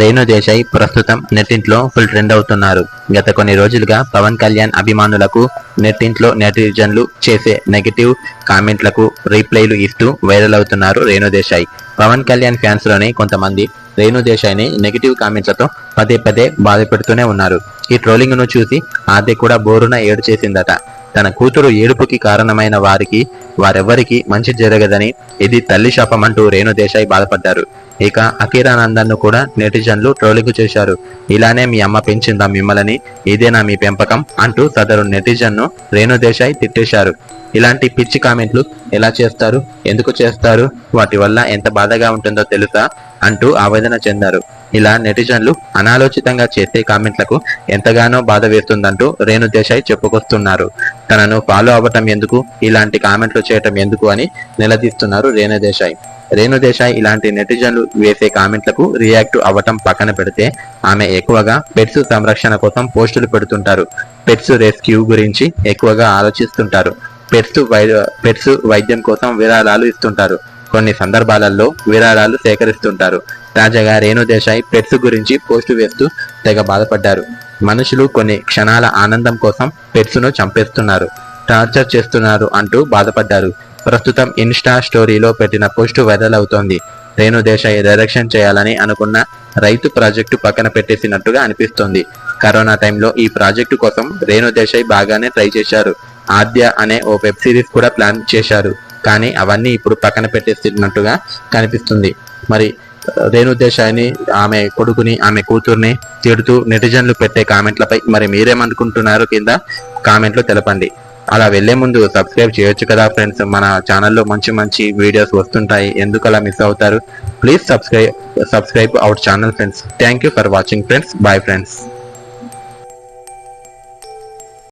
రేణు దేశాయ్ ప్రస్తుతం నెట్టింట్లో full trend అవుతున్నారు. గత కొన్ని రోజులుగా పవన్ కళ్యాణ్ అభిమానులకు నెట్టింట్లో నెటిజన్లు చేసే నెగటివ్ కామెంట్లకు రీప్లైలు ఇస్తూ వైరల్ అవుతున్నారు రేణు దేశాయ్. పవన్ కళ్యాణ్ ఫ్యాన్స్లోనే కొంతమంది రేణు దేశాయ్ని నెగిటివ్ కామెంట్లతో పదే పదే బాధపెడుతూనే ఉన్నారు. ఈ ట్రోలింగ్ను చూసి ఆది కూడా బోరున ఏడు చేసిందట తన కూతురు ఏడుపుకి కారణమైన వారికి వారెవ్వరికీ మంచి జరగదని ఇది తల్లి శాపం అంటూ రేణు దేశాయ్ బాధపడ్డారు. ఇక అఖీరానందన్ను కూడా నెటిజన్లు ట్రోలింగ్ చేశారు. ఇలానే మీ అమ్మ పెంచిందా మిమ్మల్ని? ఇదేనా మీ పెంపకం? అంటూ సదరు నెటిజన్ను రేణు దేశాయ్ తిట్టేశారు. ఇలాంటి పిచ్చి కామెంట్లు ఎలా చేస్తారు? ఎందుకు చేస్తారు? వాటి వల్ల ఎంత బాధగా ఉంటుందో తెలుసా? అంటూ ఆవేదన చెందారు. ఇలా నెటిజన్లు అనాలోచితంగా చేసే కామెంట్లకు ఎంతగానో బాధ వేస్తుందంటూ రేణు దేశాయ్ చెప్పుకొస్తున్నారు. తనను ఫాలో అవ్వటం ఎందుకు? ఇలాంటి కామెంట్లు చేయటం ఎందుకు అని నిలదీస్తున్నారు రేణు దేశాయ్. రేణు దేశాయ్ ఇలాంటి నెటిజన్లు వేసే కామెంట్లకు రియాక్ట్ అవ్వటం పక్కన పెడితే ఆమె ఎక్కువగా పెట్స్ సంరక్షణ కోసం పోస్టులు పెడుతుంటారు. పెట్స్ రెస్క్యూ గురించి ఎక్కువగా ఆలోచిస్తుంటారు. పెట్స్ వై పెట్స్ వైద్యం కోసం విరాళాలు ఇస్తుంటారు. కొన్ని సందర్భాలలో విరాళాలు సేకరిస్తుంటారు. తాజాగా రేణు దేశాయ్ పెట్స్ గురించి పోస్టు వేస్తూ తెగ బాధపడ్డారు. మనుషులు కొన్ని క్షణాల ఆనందం కోసం పెట్స్ను చంపేస్తున్నారు. టార్చర్ చేస్తున్నారు అంటూ బాధపడ్డారు. ప్రస్తుతం ఇన్స్టా స్టోరీలో పెట్టిన పోస్టు వైరల్ అవుతోంది. రేణు దేశాయ్ డైరెక్షన్ చేయాలని అనుకున్న రైతు ప్రాజెక్టు పక్కన పెట్టేసినట్టుగా అనిపిస్తోంది. కరోనా టైంలో ఈ ప్రాజెక్టు కోసం రేణు దేశాయ్ బాగానే ట్రై చేశారు. ఆద్య అనే ఓ వెబ్ సిరీస్ కూడా ప్లాన్ చేశారు. కానీ అవన్నీ ఇప్పుడు పక్కన పెట్టేసినట్టుగా కనిపిస్తుంది. మరి రేణుదేశాయిని ఆమె కొడుకుని ఆమె కూతుర్ని తిడుతూ నెటిజన్లు పెట్టే కామెంట్లపై మరి మీరేమనుకుంటున్నారు కింద కామెంట్లు తెలపండి. అలా వెళ్ళే ముందు సబ్స్క్రైబ్ చేయొచ్చు కదా ఫ్రెండ్స్. మన ఛానల్లో మంచి మంచి వీడియోస్ వస్తుంటాయి. ఎందుకు అలా మిస్ అవుతారు? Please subscribe subscribe our channel friends. Thank you for watching friends. Bye friends.